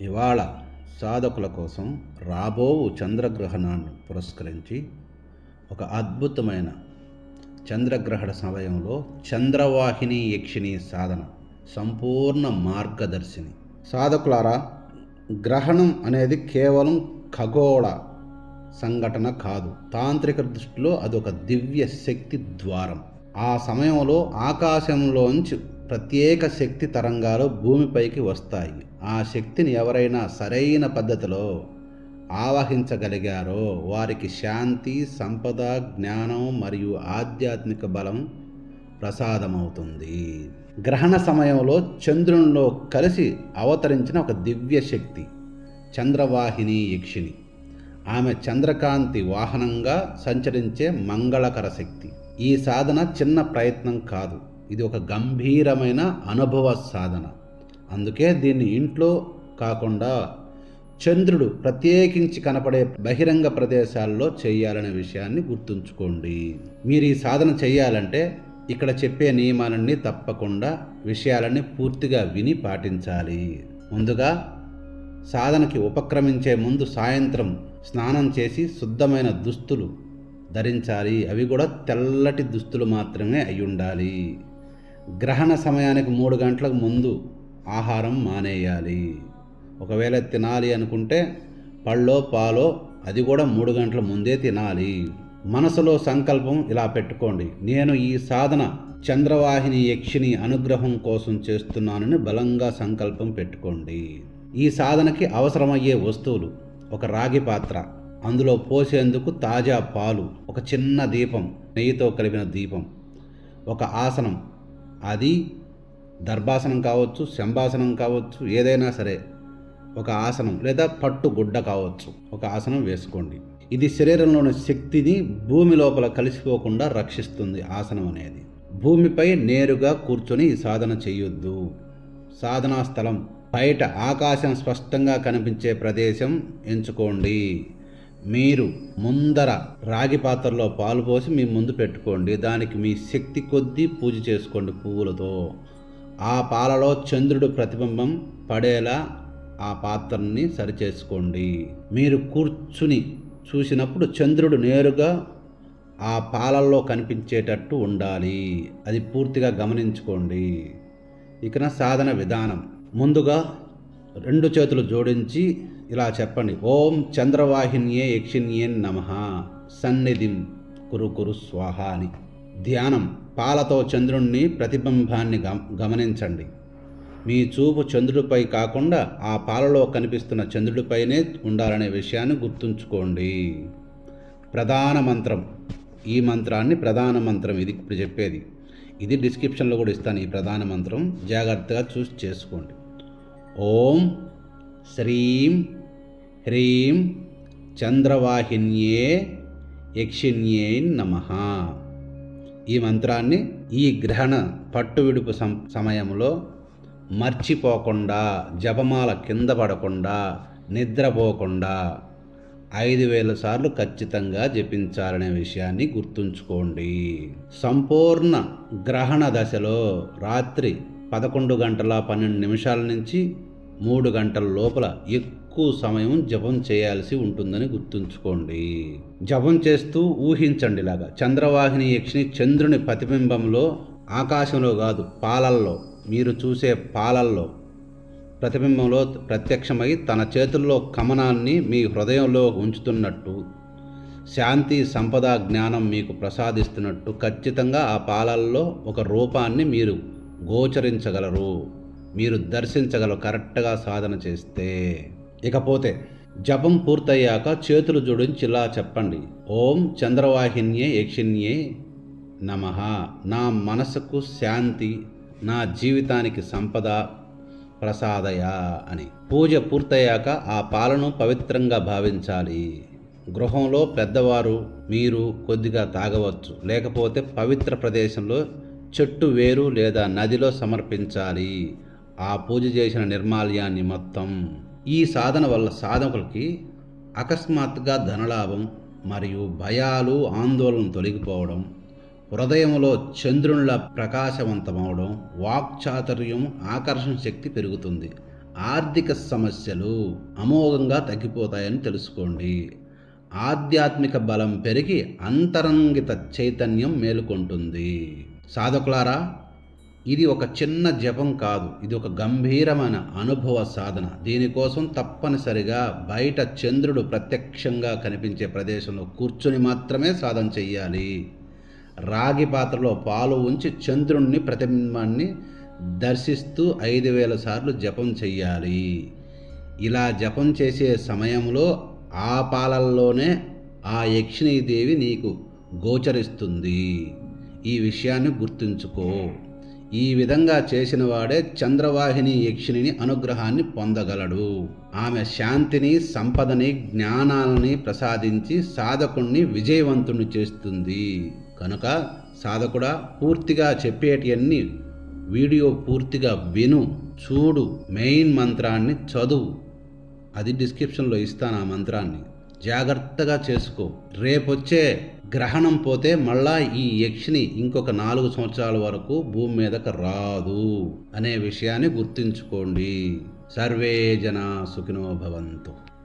ఇవాళ సాధకుల కోసం రాబోవు చంద్రగ్రహణాన్ని పురస్కరించి ఒక అద్భుతమైన చంద్రగ్రహణ సమయంలో చంద్రవాహిని యక్షిణి సాధన సంపూర్ణ మార్గదర్శిని. సాధకులారా గ్రహణం అనేది కేవలం ఖగోళ సంఘటన కాదు. తాంత్రిక దృష్టిలో అదొక దివ్య శక్తి ద్వారం. ఆ సమయంలో ఆకాశంలోంచి ప్రత్యేక శక్తి తరంగాలు భూమిపైకి వస్తాయి. ఆ శక్తిని ఎవరైనా సరైన పద్ధతిలో ఆవహించగలిగారో వారికి శాంతి సంపద జ్ఞానం మరియు ఆధ్యాత్మిక బలం ప్రసాదమవుతుంది. గ్రహణ సమయంలో చంద్రునిలో కలిసి అవతరించిన ఒక దివ్య శక్తి చంద్రవాహిని యక్షిణి. ఆమె చంద్రకాంతి వాహనంగా సంచరించే మంగళకర శక్తి. ఈ సాధన చిన్న ప్రయత్నం కాదు. ఇది ఒక గంభీరమైన అనుభవ సాధన. అందుకే దీన్ని ఇంట్లో కాకుండా చంద్రుడు ప్రత్యేకించి కనపడే బహిరంగ ప్రదేశాల్లో చేయాలనే విషయాన్ని గుర్తుంచుకోండి. మీరు ఈ సాధన చేయాలంటే ఇక్కడ చెప్పే నియమాలన్నీ తప్పకుండా విషయాలన్నీ పూర్తిగా విని పాటించాలి. ముందుగా సాధనకి ఉపక్రమించే ముందు సాయంత్రం స్నానం చేసి శుద్ధమైన దుస్తులు ధరించాలి. అవి కూడా తెల్లటి దుస్తులు మాత్రమే అయి ఉండాలి. గ్రహణ సమయానికి మూడు గంటలకు ముందు ఆహారం మానేయాలి. ఒకవేళ తినాలి అనుకుంటే పళ్ళో పాలో అది కూడా మూడు గంటల ముందే తినాలి. మనసులో సంకల్పం ఇలా పెట్టుకోండి. నేను ఈ సాధన చంద్రవాహిని యక్షిని అనుగ్రహం కోసం చేస్తున్నానని బలంగా సంకల్పం పెట్టుకోండి. ఈ సాధనకి అవసరమయ్యే వస్తువులు ఒక రాగి పాత్ర అందులో పోసేందుకు తాజా పాలు ఒక చిన్న దీపం నెయ్యితో కలిపిన దీపం ఒక ఆసనం అది దర్భాసనం కావచ్చు శంభాసనం కావచ్చు ఏదైనా సరే ఒక ఆసనం లేదా పట్టు గుడ్డ కావచ్చు. ఒక ఆసనం వేసుకోండి. ఇది శరీరంలోని శక్తిని భూమి లోపల కలిసిపోకుండా రక్షిస్తుంది ఆసనం అనేది. భూమిపై నేరుగా కూర్చొని సాధన చేయొద్దు. సాధనా స్థలం. బయట ఆకాశం స్పష్టంగా కనిపించే ప్రదేశం ఎంచుకోండి. మీరు ముందర రాగి పాత్రలో పాలు పోసి మీ ముందు పెట్టుకోండి. దానికి మీ శక్తి కొద్దీ పూజ చేసుకోండి పువ్వులతో. ఆ పాలలో చంద్రుడు ప్రతిబింబం పడేలా ఆ పాత్రని సరిచేసుకోండి. మీరు కూర్చుని చూసినప్పుడు చంద్రుడు నేరుగా ఆ పాలల్లో కనిపించేటట్టు ఉండాలి. అది పూర్తిగా గమనించుకోండి. ఇకన సాధన విధానం. ముందుగా రెండు చేతులు జోడించి ఇలా చెప్పండి. ఓం చంద్రవాహిన్యే యక్షిణ్యే నమ. సన్నిధిం కురు కురు స్వాహ అని. ధ్యానం. పాలతో చంద్రుణ్ణి ప్రతిబింబాన్ని గమ గమనించండి. మీ చూపు చంద్రుడిపై కాకుండా ఆ పాలలో కనిపిస్తున్న చంద్రుడిపైనే ఉండాలనే విషయాన్ని గుర్తుంచుకోండి. ప్రధాన మంత్రం. ఈ మంత్రాన్ని ప్రధాన మంత్రం ఇది ఇప్పుడు చెప్పేది. ఇది డిస్క్రిప్షన్లో కూడా ఇస్తాను ఈ ప్రధాన మంత్రం. జాగ్రత్తగా చూసి చేసుకోండి. ఓం శ్రీం హ్రీం చంద్రవాహిన్యే యక్షిణ్యే నమ. ఈ మంత్రాన్ని ఈ గ్రహణ పట్టు విడుపు సం సమయంలో మర్చిపోకుండా జపమాల కింద పడకుండా నిద్రపోకుండా ఐదు వేల సార్లు ఖచ్చితంగా జపించాలనే విషయాన్ని గుర్తుంచుకోండి. సంపూర్ణ గ్రహణ దశలో రాత్రి పదకొండు గంటల పన్నెండు నిమిషాల నుంచి మూడు గంటల లోపల ఎక్కువ సమయం జపం చేయాల్సి ఉంటుందని గుర్తుంచుకోండి. జపం చేస్తూ ఊహించండి ఇలాగా. చంద్రవాహిని యక్షిని చంద్రుని ప్రతిబింబంలో ఆకాశంలో కాదు పాలల్లో మీరు చూసే పాలల్లో ప్రతిబింబంలో ప్రత్యక్షమై తన చేతుల్లో కమనాన్ని మీ హృదయంలో ఉంచుతున్నట్టు శాంతి సంపద జ్ఞానం మీకు ప్రసాదిస్తున్నట్టు ఖచ్చితంగా ఆ పాలల్లో ఒక రూపాన్ని మీరు గోచరించగలరు. మీరు దర్శించగల కరెక్ట్గా సాధన చేస్తే. ఇకపోతే జపం పూర్తయ్యాక చేతులు జోడించి ఇలా చెప్పండి. ఓం చంద్రవాహిన్యే యక్షిణ్యే నమ. నా మనసుకు శాంతి నా జీవితానికి సంపద ప్రసాదయ అని. పూజ పూర్తయ్యాక ఆ పాలను పవిత్రంగా భావించాలి. గృహంలో పెద్దవారు మీరు కొద్దిగా తాగవచ్చు. లేకపోతే పవిత్ర ప్రదేశంలో చెట్టు వేరు లేదా నదిలో సమర్పించాలి. ఆ పూజ చేసిన నిర్మాల్యాన్ని మొత్తం ఈ సాధన వల్ల సాధకులకి అకస్మాత్తుగా ధనలాభం మరియు భయాలు ఆందోళన తొలగిపోవడం హృదయంలో చంద్రునిలా ప్రకాశవంతమవడం వాక్చాతుర్యం ఆకర్షణ శక్తి పెరుగుతుంది. ఆర్థిక సమస్యలు అమోఘంగా తగ్గిపోతాయని తెలుసుకోండి. ఆధ్యాత్మిక బలం పెరిగి అంతరంగిత చైతన్యం మేలుకొంటుంది. సాధకులారా ఇది ఒక చిన్న జపం కాదు. ఇది ఒక గంభీరమైన అనుభవ సాధన. దీనికోసం తప్పనిసరిగా బయట చంద్రుడు ప్రత్యక్షంగా కనిపించే ప్రదేశంలో కూర్చుని మాత్రమే సాధన చెయ్యాలి. రాగి పాత్రలో పాలు ఉంచి చంద్రుణ్ణి ప్రతిబింబాన్ని దర్శిస్తూ ఐదు వేల సార్లు జపం చెయ్యాలి. ఇలా జపం చేసే సమయంలో ఆ పాలల్లోనే ఆ యక్షిణీదేవి నీకు గోచరిస్తుంది. ఈ విషయాన్ని గుర్తుంచుకో. ఈ విధంగా చేసిన వాడే చంద్రవాహిని యక్షిణిని అనుగ్రహాన్ని పొందగలడు. ఆమె శాంతిని సంపదని జ్ఞానాలని ప్రసాదించి సాధకుణ్ణి విజయవంతుణ్ణి చేస్తుంది. కనుక సాధకుడా పూర్తిగా చెప్పేటివన్నీ వీడియో పూర్తిగా విను చూడు మెయిన్ మంత్రాన్ని చదువు. అది డిస్క్రిప్షన్లో ఇస్తాను ఆ మంత్రాన్ని. జాగ్రత్తగా చేసుకో. రేపొచ్చే గ్రహణం పోతే మళ్ళా ఈ యక్షిని ఇంకొక నాలుగు సంవత్సరాల వరకు భూమి మీదకు రాదు అనే విషయాన్ని గుర్తుంచుకోండి. సర్వే జన సుఖినో భవంతు.